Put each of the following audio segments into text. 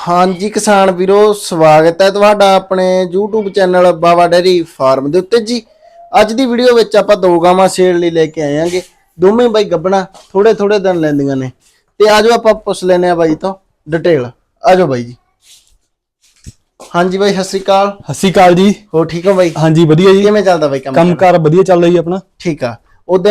ਹਾਂਜੀ ਕਿਸਾਨ ਵੀਰੋ ਸਵਾਗਤ ਹੈ ਤੁਹਾਡਾ ਆਪਣੇ YouTube channel Baba dairy farm ਦੇ ਉੱਤੇ ਜੀ। ਅੱਜ ਦੀ ਵੀਡੀਓ ਵਿੱਚ ਆਪਾਂ ਦੋ ਗਾਵਾਂ ਸੇਲ ਲਈ ਲੈ ਕੇ ਆਏ ਆਂਗੇ ਦੋਵੇਂ ਬਾਈ ਗੱਬਣਾ ਥੋੜੇ ਥੋੜੇ ਦਿਨ ਲੈਂਦੀਆਂ ਨੇ। ਤੇ ਆਜੋ ਆਪਾਂ ਪੁੱਛ ਲੈਨੇ ਆ ਬਾਈ ਤੋਂ ਡਿਟੇਲ ਆਜੋ ਬਾਈ ਜੀ। ਹਾਂਜੀ ਬਾਈ ਸਤਿ ਸ੍ਰੀ ਅਕਾਲ। ਸਤਿ ਸ਼੍ਰੀ ਅਕਾਲ ਜੀ। ਹੋ ਠੀਕ ਹੋ ਬਾਈ? ਹਾਂਜੀ ਵਧੀਆ ਜੀ। ਕਿਵੇਂ ਚੱਲਦਾ ਬਾਈ ਕੰਮ? ਕੰਮਕਾਰ ਵਧੀਆ ਚੱਲ ਰਹੀ ਆਪਣਾ। ਠੀਕ ਆ। ਉਹਦੇ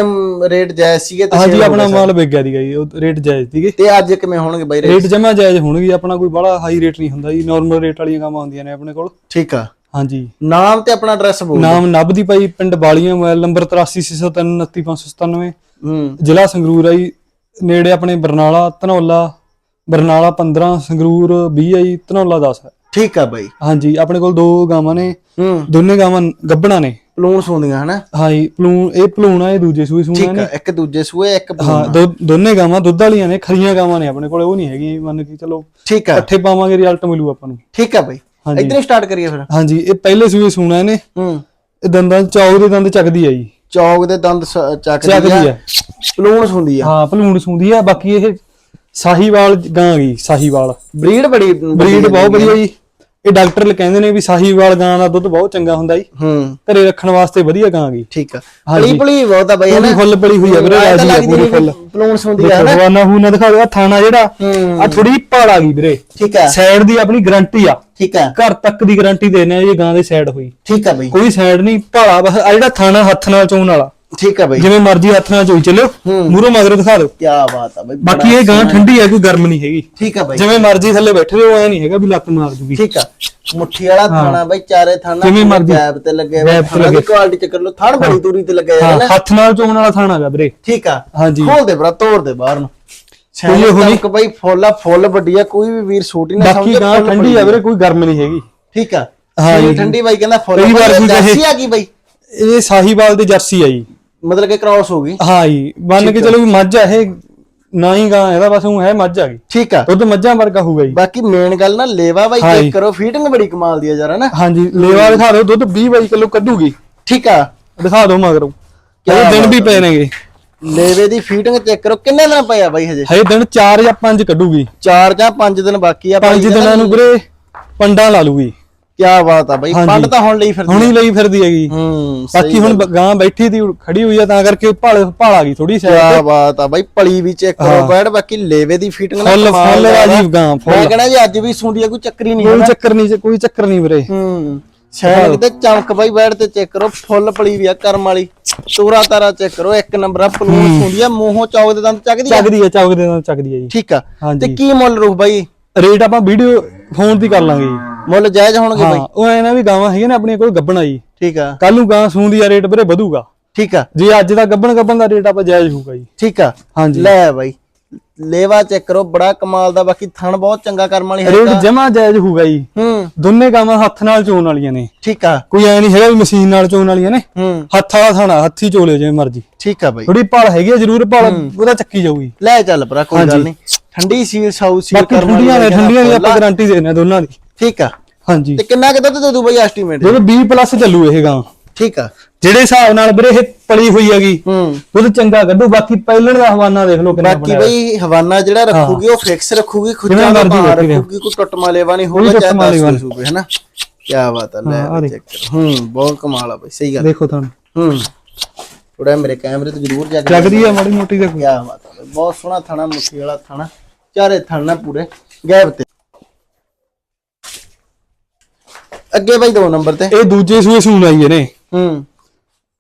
ਰੇਟ ਜਾਇਜ਼ ਸੀਗੇ ਤੇ ਹਾਂਜੀ ਆਪਣਾ ਮਾਲ ਵਿਕ ਗਿਆ ਦੀਗਾ ਜੀ ਉਹ ਰੇਟ ਜਾਇਜ਼ ਸੀਗੇ। ਤੇ ਅੱਜ ਕਿਵੇਂ ਹੋਣਗੇ ਬਾਈ ਰੇਟ ਜਮਾ ਜਾਇਜ਼ ਹੋਣਗੇ ਆਪਣਾ ਕੋਈ ਬੜਾ ਹਾਈ ਰੇਟ ਨਹੀਂ ਹੁੰਦਾ ਜੀ ਨਾਰਮਲ ਰੇਟ ਵਾਲੀਆਂ ਕਾਮਾਂ ਹੁੰਦੀਆਂ ਨੇ ਆਪਣੇ ਕੋਲ। ਠੀਕ ਆ। ਹਾਂਜੀ। ਨਾਮ ਤੇ ਆਪਣਾ ਐਡਰੈਸ ਬੋਲ ਨਾਮ ਨਬਦੀ ਭਾਈ ਪਿੰਡ ਬਾਲੀਆਂ ਮੋਬਾਈਲ ਨੰਬਰ 8360399597 ਹੂੰ। ਜ਼ਿਲ੍ਹਾ ਸੰਗਰੂਰ ਆ ਜੀ ਨੇੜੇ ਆਪਣੇ ਬਰਨਾਲਾ ਧਨੌਲਾ ਬਰਨਾਲਾ 15 ਸੰਗਰੂਰ 20 ਆ ਜੀ ਧਨੌਲਾ 10 ਹੈ ਠੀਕ ਆ ਬਾਈ। ਹਾਂਜੀ ਆਪਣੇ ਕੋਲ ਦੋ ਗਾਵਾਂ ਨੇ। ਹੂੰ। ਦੋਨੇ ਗਾਵਾਂ ਗੱਬਣਾ ਨੇ। ਪਲੂਨ ਸੁੰਦੀਆਂ ਹਨਾ? ਹਾਂਜੀ ਪਲੂਣ ਇਹ ਪਲੂਣ ਆ ਇਹ ਦੂਜੇ ਸੂਏ ਸੂਣਾ ਠੀਕ ਨੇ। ਆ ਇੱਕ ਦੂਜੇ ਸੂਏ ਇੱਕ ਹਾਂ ਦੋ ਦੋਨੇ ਗਾਵਾਂ ਦੁੱਧ ਵਾਲੀਆਂ ਨੇ ਖਰੀਆਂ ਗਾਵਾਂ ਨੇ ਆਪਣੇ ਕੋਲੇ ਉਹ ਨਹੀਂ ਹੈਗੀ ਮੰਨ ਕੇ ਚਲੋ। ਠੀਕ ਆ। ਇਕੱਠੇ ਪਾਵਾਂਗੇ ਰਿਜ਼ਲਟ ਮਿਲੂ ਆਪਾਂ ਨੂੰ। ਠੀਕ ਆ ਬਾਈ। ਹਾਂਜੀ। ਇਧਰ ਸਟਾਰਟ ਕਰੀਏ ਫਿਰ। ਹਾਂਜੀ ਇਹ ਪਹਿਲੇ ਸੂਏ ਸੂਣਾ ਇਹਨੇ। ਹੂੰ। ਇਹ ਦੰਦਾਂ ਚੌਕ ਦੇ ਦੰਦ ਚੱਕਦੀ ਆ ਜੀ। ਚੌਕ ਦੇ ਦੰਦ ਸ- ਚੱਕਦੀ ਚੱਕਦੀ ਆ। ਆ ਪਲੂਨ ਸੁੰਦੀ ਆ। ਹਾਂ ਭਲੂਣ ਸੂੰਦੀ ਆ ਬਾਕੀ ਇਹ ਸਾਹੀਵਾਲ ਗਾਂ ਗਈ ਸਾਹੀਵਾਲ। ਬਰੀਡ ਬੜੀ ਬਰੀਡ ਬਹੁਤ ਵਧੀਆ ਜੀ। ਇਹ ਡਾਕਟਰ ਕਹਿੰਦੇ ਨੇ ਵੀ ਸਾਹੀਵਾਲ ਗਾਂ ਦਾ ਦੁੱਧ ਬਹੁਤ ਚੰਗਾ ਹੁੰਦਾ ਜੀ। ਹੂੰ। ਘਰੇ ਰੱਖਣ ਵਾਸਤੇ ਵਧੀਆ ਗਾਂ ਗਈ ਠੀਕ ਆ। ਪਲੀ ਪਲੀ ਬਹੁਤ ਆ ਬਾਈ ਹਨਾ? ਫੁੱਲ ਪਲੀ ਹੋਈ ਆ ਵੀਰੇ ਰਾਜੀ ਆ ਪੂਰੀ ਫੁੱਲ। ਵੀ ਪਲੂਨ ਸੁੰਦੀ ਆ ਹਨਾ? ਦੇਖੋ ਹੂੰ ਨਾ ਦਿਖਾ ਦਿਓ ਆਹ ਥਾਣਾ ਜਿਹੜਾ ਹੂੰ। ਆ ਥੋੜੀ ਭਾਲ ਆ ਗਈ ਵੀਰੇ। ਠੀਕ ਆ। ਸਾਈਡ ਦੀ ਆਪਣੀ ਗਾਰੰਟੀ ਆ। ਠੀਕ ਆ। ਘਰ ਤੱਕ ਦੀ ਗਾਰੰਟੀ ਦੇਣੇ ਆ ਇਹ ਗਾਂ ਦੀ ਸਾਈਡ ਹੋਈ। ਠੀਕ ਆ ਬਾਈ। ਕੋਈ ਸਾਈਡ ਨਹੀਂ ਭਾਲਾ ਬਸ ਆ ਜਿਹੜਾ ਥਾਣਾ ਹੱਥ ਨਾਲ ਚੋਣ ਵਾਲਾ। ਠੀਕ ਆ ਬਾਈ। ਜਿਵੇਂ ਮਰਜ਼ੀ ਹੱਥ ਨਾਲ ਚੋਈ ਚੱਲਿਓ ਹੂੰ। ਮੂਰੋਂ ਮਗਰੋਂ ਦਿਖਾ ਦਿਓ। ਕੀ ਬਾਤ ਆ ਬਾਈ ਬਾਕੀ ਇਹ ਗਾਂ ਠੰਡੀ ਆ ਕੋਈ ਗਰਮ ਨਹੀਂ ਹੈਗੀ। ਠੀਕ ਆ ਬਾਈ। ਜਿਵੇਂ ਮਰਜ਼ੀ ਥੱਲੇ ਬੈਠੇ ਰਹੋ ਐ ਨਹੀਂ ਹੈਗਾ ਵੀ ਲੱਤ ਮਾਰ ਜੂਗੀ। ਠੀਕ ਆ। ਮੁੱਠੀ ਵਾਲਾ ਥਾਣਾ ਬਾਈ ਚਾਰੇ ਥਾਣਾ ਜਿਵੇਂ ਮਰਜ਼ੀ। ਗੈਪ ਤੇ ਲੱਗੇ ਗੈਪ ਤੇ ਲੱਗੇ। ਕੁਆਲਿਟੀ ਚ ਕਰ ਲੋ ਥਣ ਬੜੀ ਦੂਰੀ ਤੇ ਲੱਗੇ ਹਾਂ ਹੈ ਨਾ। ਹੱਥ ਨਾਲ ਚੋਣ ਵਾਲਾ ਥਾਣਾ ਹੈਗਾ ਵੀਰੇ। ਠੀਕ ਆ। ਹਾਂਜੀ। ਖੋਲ ਦੇ ਬਰਾ ਤੋੜ ਦੇ ਬਾਹਰ ਨੂੰ। ਕੋਈ ਨੀ। ਤੱਕ ਬਈ ਫੁੱਲ ਆ ਫੁੱਲ ਵੱਡੀ ਆ ਕੋਈ ਵੀ ਵੀਰ ਛੋਟੀ ਨਾ ਬਾਕੀ ਸਮਝੇ ਗਾਂ ਫੁੱਲ ਠੰਡੀ ਆ ਵੀਰੇ ਕੋਈ ਗਰਮ ਨਹੀਂ ਹੈਗੀ। ਠੀਕ ਆ। ਹਾਂ ਹਾਂ। ਠੰਡੀ ਬਾਈ ਕਹਿੰਦਾ ਫੁੱਲ ਕਈ ਵਾਰ ਬੜੀ ਕੋਈ ਜਰਸੀ ਕਹੇ- ਆ ਗਈ ਬਾਈ। ਇਹ ਸਾਹੀਵਾਲ ਦੀ ਜਰਸੀ ਆ ਜੀ। ਮਤਲਬ ਕਿ ਕ੍ਰਾਸ ਹੋ ਗਈ। ਹਾਂ ਜੀ ਮੰਨ ਕੇ ਚਲੋ ਵੀ ਮੱਝ ਆ ਇਹ ਨਾ ਹੀ ਗਾਂ ਇਹਦਾ ਬਸ ਉਹ ਹੈ ਮੱਝ ਆ ਗਈ। ਠੀਕ ਆ। ਦੁੱਧ ਮੱਝਾਂ ਵਰਗਾ ਹੋਊਗਾ ਜੀ। ਬਾਕੀ ਮੇਨ ਗੱਲ ਨਾ ਲੇਵਾ ਬਾਈ। ਚੈੱਕ ਕਰੋ ਫੀਟਿੰਗ ਬੜੀ ਕਮਾਲ ਦੀ ਆ ਯਾਰ ਹਨਾ? ਹਾਂਜੀ ਲੇਵਾ ਦਿਖਾ ਦਿਓ ਦੁੱਧ 20 22 ਕਿਲੋ ਕੱਢੂਗੀ। ਠੀਕ ਆ। ਦਿਖਾ ਦਿਓ ਮਗਰੋਂ। ਇਹ ਦਿਨ ਵੀ ਪਏ ਨੇਗੇ। ਲੇਵੇ ਦੀ ਫੀਟਿੰਗ ਚੈੱਕ ਕਰੋ ਕਿੰਨੇ ਦਿਨ ਪਏ ਆ ਬਾਈ ਹਜੇ? ਹਜੇ ਦਿਨ 4 ਜਾਂ 5 ਕੱਢੂਗੀ। 4 ਜਾਂ 5 ਦਿਨ ਬਾਕੀ ਆ ਪੰਜ ਦਿਨਾਂ ਨੂੰ ਵੀਰੇ ਪੰਡਾਂ ਲਾ ਲੂਗੀ। ਕੀ ਬਾਤ ਆ ਬਾਈ ਹਾਂਜੀ। ਪੰਡ ਤਾਂ ਹੁਣ ਲਈ ਫਿਰਦੀ ਹੁਣੀ ਲਈ ਫਿਰਦੀ ਹੈਗੀ। ਹੂੰ ਬਾਕੀ ਹੁਣ ਗਾਂ ਬੈਠੀ ਦੀ ਖੜੀ ਹੋਈ ਆ ਤਾਂ ਕਰਕੇ ਭਾਲ ਭਾਲ ਆ ਗਈ ਥੋੜੀ ਸਾਈਡ ਕੀ ਬਾਤ ਆ ਬਾਈ ਪਲੀ ਵੀ ਚੈੱਕ ਕਰੋ ਬੈਡ ਬਾਕੀ ਲੇਵੇ ਦੀ ਫੀਟਿੰਗ ਨਾ ਫੁੱਲ ਕਮਾਲ ਫੁੱਲ ਦਾ ਰਾਜੀਵ ਗਾਂ ਮੈਂ ਫੁੱਲ ਕਹਣਾ ਜੀ ਅੱਜ ਵੀ ਸੁੰਡੀ ਆ ਕੋਈ ਚੱਕਰੀ ਨਹੀਂ ਕੋਈ ਚੱਕਰ ਨਹੀਂ ਕੋਈ ਚੱਕਰ ਨਹੀਂ ਵੀਰੇ। ਹੂੰ ਸ਼ੈਨ ਤੇ ਚਮਕ ਬਾਈ ਬੈਡ ਤੇ ਚੈੱਕ ਕਰੋ ਫੁੱਲ ਪਲੀ ਵੀ ਆ ਕਰਮ ਵਾਲੀ। ਤੋਰਾ ਤਾਰਾ ਚੈੱਕ ਕਰੋ ਇੱਕ ਨੰਬਰ ਆ ਪਲੂਨ ਸੁੰਡੀ ਆ ਮੂੰਹੋਂ ਚੌਕ ਦੇ ਦੰਦ ਚੱਕਦੀ ਆ? ਚੱਕਦੀ ਆ ਚੌਕ ਦੇ ਨਾਲ ਚੱਕਦੀ ਆ ਜੀ। ਠੀਕ ਆ। ਤੇ ਕੀ ਮੁੱਲ ਰੂਹ ਬਾਈ? ਰੇਟ ਆਪਾਂ ਵੀਡੀਓ ਫੋਨ ਤੇ ਕਰ ਲਾਂਗੇ ਜੀ। ਮੁੱਲ ਜਾਇਜ਼ ਹੋਣਗੇ ਬਾਈ। ਉਹ ਐ ਨਾ ਵੀ ਗਾਵਾਂ ਹੈਗੀਆਂ ਨੇ ਆਪਣੀਆਂ ਕੋਲ ਗੱਬਣਾ ਜੀ ਠੀਕ ਆ। ਕੱਲ ਨੂੰ ਗਾਂ ਸੂੰਦੀ ਆ ਰੇਟ ਵੀਰੇ ਵਧੂਗਾ। ਠੀਕ ਆ। ਜੇ ਅੱਜ ਦਾ ਗੱਬਣ ਗੱਬਣ ਦਾ ਰੇਟ ਆਪਾਂ ਜਾਇਜ਼ ਹੋਊਗਾ ਜੀ। ਠੀਕ ਆ। ਹਾਂਜੀ। ਲੈ ਬਾਈ ਲੇਵਾ ਚੈੱਕ ਕਰੋ ਬੜਾ ਕਮਾਲ ਦਾ ਬਾਕੀ ਥਣ ਬਹੁਤ ਚੰਗਾ ਕਰਮ ਵਾਲੀ ਹੈ ਰੇਟ ਜਮਾ ਜਾਇਜ਼ ਹੋਊਗਾ ਜੀ। ਹੂੰ। ਦੋਨੇ ਗਾਵਾਂ ਹੱਥ ਨਾਲ ਚੋਣ ਵਾਲੀਆਂ ਨੇ। ਠੀਕ ਆ। ਕੋਈ ਐ ਨਹੀਂ ਹੈਗਾ ਵੀ ਮਸ਼ੀਨ ਨਾਲ ਚੋਣ ਵਾਲੀਆਂ ਨੇ। ਹੂੰ। ਹੱਥ ਵਾਲਾ ਥਾਣਾ ਹੱਥੀ ਚੋਲੇ ਜਿਵੇਂ ਮਰਜ਼ੀ। ਠੀਕ ਆ ਬਾਈ। ਥੋੜੀ ਭਾਲ ਹੈਗੀ ਆ ਜ਼ਰੂਰ ਭਾਲ ਉਹਦਾ ਚੱਕੀ ਜਾਊਗੀ। ਲੈ ਚੱਲ ਭਰਾ ਕੋਈ ਗੱਲ। ਨਹੀਂ। ਠੰਡੀ ਸੀਲ ਸਾਊ ਸੀਲ ਕਰਮ ਵਾਲੀ ਠੰਡੀਆਂ ਨੇ ਠੰਡੀਆਂ ਦੀ ਆਪਾਂ ਗਾਰੰਟੀ ਦੇਣੇ ਦੋਨਾਂ ਦੀ। ਠੀਕ ਆ? ਹਾਂਜੀ। ਤੇ ਕਿੰਨਾ ਕਿ ਦੁੱਧ ਦੇ ਦੂ ਬਾਈ ਐਸਟੀਮੇਟ ਜਦੋਂ 20 ਪਲੱਸ ਚੱਲੂ ਇਹ ਗਾਂ। ਠੀਕ ਆ। ਜਿਹੜੇ ਹਿਸਾਬ ਨਾਲ ਵੀਰੇ ਇਹ ਪਲੀ ਹੋਈ ਹੈਗੀ ਹੂੰ। ਦੁੱਧ ਚੰਗਾ ਕੱਢੂ ਬਾਕੀ ਪਹਿਲਣ ਦਾ ਹਵਾਨਾ ਦੇਖ ਲਓ ਕਿੰਨਾ ਬਾਕੀ ਬਈ ਹਵਾਨਾ ਜਿਹੜਾ ਰੱਖੂਗੀ ਉਹ ਫਿਕਸ ਰੱਖੂਗੀ ਖੁੱਚਾ ਦਾ ਭਾਰ ਰੱਖੀ ਰੱਖੂਗੀ ਕੋਈ ਟੁੱਟਮਾ ਲੇਵਾ ਨਹੀਂ ਹੋਊਗਾ ਚਾਹੇ ਲੇਵਾ 10 ਸੂਬੇ ਹੈਨਾ? ਕੀ ਬਾਤ ਆ ਲੈ। ਚੈੱਕ ਕਰ। ਹੂੰ ਬਹੁਤ ਕਮਾਲ ਆ ਬਈ ਸਹੀ ਗੱਲ। ਦੇਖੋ ਤੁਹਾਨੂੰ। ਹੂੰ। ਥੋੜਾ ਮੇਰੇ ਕੈਮਰੇ ਤੇ ਜ਼ਰੂਰ ਜਾ ਕੇ ਲੱਗਦੀ ਆ ਮਾੜੀ ਮੋਟੀ ਦੇਖੋ। ਕੀ ਬਾਤ ਆ ਬਹੁਤ ਸੋਹਣਾ ਥਾਣਾ ਮੁੱਠੀ ਵਾਲਾ ਥਾਣਾ। ਚਾਰੇ ਥਾਣਾ ਪੂਰੇ ਗੈਪ ਤੇ। ਅੱਗੇ ਬਾਈ ਦੋ ਨੰਬਰ ਤੇ। ਇਹ ਦੂਜੇ ਸੂਏ ਸੂਣ ਆਈ ਨੇ ਹੂੰ।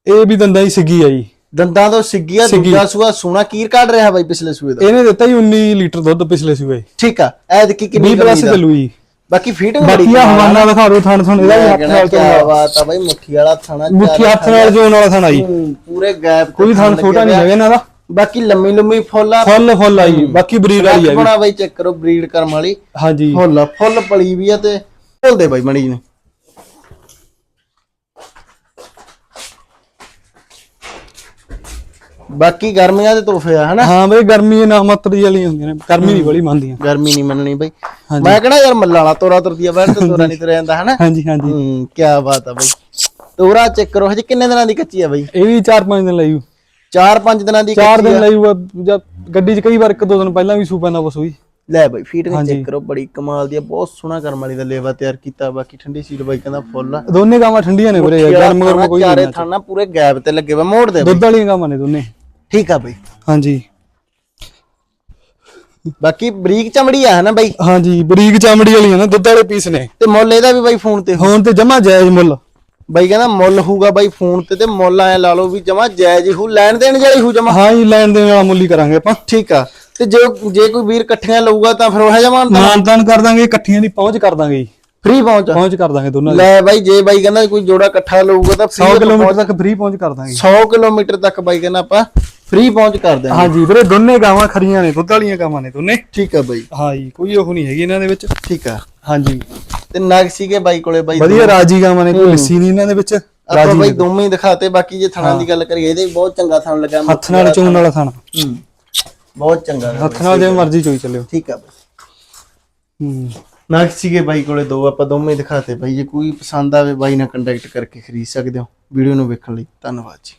ਇਹ ਵੀ ਦੰਦਾਂ ਹੀ ਸਿੱਗੀ ਆ ਜੀ। ਦੰਦਾਂ ਤੋਂ ਸਿੱਗਿਆ ਸਿੱਗੀ। ਦੂਜਾ ਸੂਆ ਸੋਨਾ ਕੀਰ ਕੱਢ ਰਿਹਾ ਬਾਈ ਪਿਛਲੇ ਸੂਏ ਦਾ? ਇਹਨੇ ਦਿੱਤਾ ਜੀ 19 ਲੀਟਰ ਦੁੱਧ ਪਿਛਲੇ ਸੂਏ। ਠੀਕ ਆ ਐਦ ਕੀ ਕਿੰਨੀ 20 ਪਲੱਸ ਕਮੀ ਦਾ ਚੱਲੂ ਜੀ। ਬਾਕੀ ਫੀਟਿੰਗ ਬਾਕੀ ਆ। ਹਵਾਨਾ ਦਿਖਾ ਦਿਓ ਥਣ ਥਣ ਇਹਦਾ ਵੀ ਹੱਥ ਨਾਲ ਕੀ ਚੋਣ ਬਾਤ ਆ ਬਾਈ ਮੁੱਠੀ ਵਾਲਾ ਥਾਣਾ ਮੁੱਠੀ ਹੱਥ ਨਾਲ ਚੋਣ ਵਾਲਾ ਥਣ ਆਈ ਹੂੰ, ਪੂਰੇ ਗੈਪ ਕੋਈ ਥਣ ਛੋਟਾ ਨਹੀਂ ਹੈਗਾ ਇਹਨਾਂ ਦਾ। ਬਾਕੀ ਲੰਮੀ ਲੰਮੀ ਫੁੱਲ ਫੁੱਲ ਫੁੱਲ ਆਈ ਬਾਕੀ ਬਰੀਡ ਵਾਲੀ ਆ ਵੀ। ਬਣਾ ਬਾਈ ਚੈੱਕ ਕਰੋ ਬਰੀਡ ਕਰਮ ਵਾਲੀ। ਹਾਂਜੀ। ਫੁੱਲ ਆ, ਫੁੱਲ ਪਲੀ ਵੀ ਆ ਤੇ। ਫੁੱਲ ਦੇ ਬਾਈ ਮਣੀ ਨੇ। ਬਾਕੀ ਗਰਮੀਆਂ ਦੇ ਤੋਹਫੇ ਆ ਹਨਾ? ਹਾਂ ਬਈ ਗਰਮੀ ਨਾ ਮਾਤਰੀ ਵਾਲੀ ਹੁੰਦੀਆਂ ਨੇ। ਗਰਮੀ ਨਹੀਂ ਬੜੀ ਮੰਨਦੀਆਂ। ਗਰਮੀ ਨਹੀਂ ਮੰਨਣੀ ਬਾਈ। ਮੈਂ ਕਹਣਾ ਯਾਰ ਮੱਲਾਂ ਵਾਲਾ ਤੋਰਾ ਤੁਰਦੀ ਬੈਠ ਤੇ ਤੋਰਾ ਨਹੀਂ ਤੁਰਿਆ ਜਾਂਦਾ ਹਨਾ? ਹਾਂਜੀ ਹਾਂਜੀ। ਹੂੰ ਕੀ ਬਾਤ ਆ ਬਾਈ। ਤੋਰਾ ਚੈੱਕ ਕਰੋ ਹਜੇ ਕਿੰਨੇ ਦਿਨਾਂ ਦੀ ਕੱਚੀ ਆ ਬਾਈ? ਇਹ ਵੀ 4-5 ਦਿਨ ਲਈ 4-5 ਦਿਨਾਂ ਦੀ 4 ਕੱਚੀ ਦਿਨ ਆ। ਲਈ ਹੋਊਗਾ, ਜਾਂ ਗੱਡੀ 'ਚ ਕਈ ਵਾਰ ਇੱਕ ਦੋ ਦਿਨ ਪਹਿਲਾਂ ਵੀ ਸੂ ਪੈਂਦਾ ਬਸ ਹੋਈ ਲੈ ਬਾਈ ਫੀਟਿੰਗ। ਚੈੱਕ ਕਰੋ ਬੜੀ ਕਮਾਲ ਦੀ ਆ ਬਹੁਤ ਸੋਹਣਾ ਕਰਮ ਵਾਲੀ ਦਾ ਲੇਵਾ ਤਿਆਰ ਕੀਤਾ ਬਾਕੀ ਠੰਡੀ ਸੀਲ ਬਾਈ ਕਹਿੰਦਾ ਫੁੱਲ ਆ। ਦੋਨੇ ਗਾਵਾਂ ਠੰਡੀਆਂ ਨੇ ਵੀਰੇ ਗਰਮ ਗਰਮ ਕੋਈ ਚਾਰੇ ਨਹੀਂ ਥਾਣਾ ਪੂਰੇ ਗੈਪ ਤੇ ਲੱਗੇ ਵਾ ਮੋੜ ਦੇ। ਦੁੱਧ ਵਾਲੀਆਂ ਗਾਵਾਂ ਨੇ ਦੋਨੇ। ਠੀਕ ਆ ਬਾਈ। ਹਾਂਜੀ। ਬਾਕੀ ਬਰੀਕ ਚਮੜੀ ਆ ਹਨਾ ਬਾਈ? ਹਾਂਜੀ ਬਰੀਕ ਚਮੜੀ ਵਾਲੀਆਂ ਨੇ ਦੁੱਧ ਵਾਲੇ ਪੀਸ ਨੇ। ਤੇ ਮੁੱਲ ਇਹਦਾ ਵੀ ਬਾਈ ਫੋਨ ਤੇ? ਹੋ- ਹੁਣ ਤੇ ਜਮਾ ਜਾਇਜ਼ ਮੁੱਲ। ਬਾਈ ਕਹਿੰਦਾ ਮੁੱਲ ਹੋਊਗਾ ਬਾਈ ਫੋਨ ਤੇ ਤੇ ਮੁੱਲ ਐ ਲਾ ਲਓ ਵੀ ਜਮਾ ਜਾਇਜ਼ ਹੀ ਹੋ ਲੈਣ ਦੇਣ ਵਾਲੀ ਹੋ ਜਮਾ? ਹਾਂ ਜੀ ਲੈਣ ਦੇਣ ਵਾਲਾ ਮੁੱਲ ਹੀ ਕਰਾਂਗੇ ਆਪਾਂ। ਠੀਕ ਆ। ਤੇ ਜੇ ਜੇ ਕੋਈ ਵੀਰ ਇਕੱਠੀਆਂ ਲਊਗਾ ਤਾਂ ਫਿਰ ਉਹ ਜਮਾ ਮਾਨਤਾਨ ਕਰ ਦਾਂਗੇ ਇਕੱਠੀਆਂ ਦੀ ਪਹੁੰਚ ਕਰ ਦਾਂਗੇ ਜੀ। ਫ੍ਰੀ ਪਹੁੰਚ ਪਹੁੰਚ ਕਰ ਦਾਂਗੇ ਦੋਨਾਂ ਦੀ। ਲੈ ਬਾਈ ਜੇ ਬਾਈ ਕਹਿੰਦਾ ਕੋਈ ਜੋੜਾ ਇਕੱਠਾ ਲਊਗਾ ਤਾਂ 100 free ਕਿਲੋਮੀਟਰ ਤੱਕ ਫ੍ਰੀ ਪਹੁੰਚ ਕਰ ਦਾਂਗੇ। 100 ਕਿਲੋਮੀਟਰ ਤੱਕ ਬਾਈ ਕਹਿੰਦਾ ਆਪਾਂ ਫ੍ਰੀ ਪਹੁੰਚ ਕਰ ਦਿਆਂਗੇ। ਹਾਂਜੀ ਵੀਰੇ ਦੋਨੇ ਗਾਵਾਂ ਖਰੀਆਂ ਨੇ ਦੁੱਧ ਵਾਲੀਆਂ ਗਾਵਾਂ ਨੇ ਦੋਨੇ। ਠੀਕ ਆ ਬਾਈ। ਹਾਂ ਜੀ ਕੋਈ ਉਹ ਨਹੀਂ ਹੈਗੀ ਇਹਨਾਂ ਦੇ ਵਿੱਚ। ਠੀਕ ਆ। ਹਾਂਜੀ। ਤੇ ਨਗ ਸੀਗੇ ਬਾਈ ਕੋਲੇ ਬਾਈ ਵਧੀਆ ਰਾਜੀ ਗਾਵਾਂ ਨੇ ਕੋਈ ਲੱਸੀ ਨਹੀਂ ਇਹਨਾਂ ਦੇ ਵਿੱਚ। ਆਪਾਂ ਬਾਈ ਦੋਵੇਂ ਹੀ ਦਿਖਾਤੇ ਬਾਕੀ ਜੇ ਥਣਾਂ ਦੀ ਗੱਲ ਕਰੀਏ ਇਹਦੇ ਵੀ ਬਹੁਤ ਚੰਗਾ ਥਣ ਲੱਗਾ। ਹੱਥ ਨਾਲ ਚੋਣ ਵਾਲਾ ਖਾਣਾ ਹੂੰ ਬਹੁਤ ਚੰਗਾ ਹੱਥ ਨਾਲ ਜਿਵੇਂ ਮਰਜ਼ੀ ਚੋਈ ਚੱਲਿਓ। ਠੀਕ ਆ ਬਾਈ। ਹੂੰ। ਨਗ ਸੀਗੇ ਬਾਈ ਕੋਲੇ ਦੋ ਆਪਾਂ ਦੋਵੇਂ ਹੀ ਦਿਖਾਤੇ। ਬਾਈ ਜੇ ਕੋਈ ਪਸੰਦ ਆਵੇ ਬਾਈ ਨਾਲ ਕੰਟੈਕਟ ਕਰਕੇ ਖਰੀਦ ਸਕਦੇ ਹੋ। ਵੀਡੀਓ ਨੂੰ ਵੇਖਣ ਲਈ ਧੰਨਵਾਦ ਜੀ।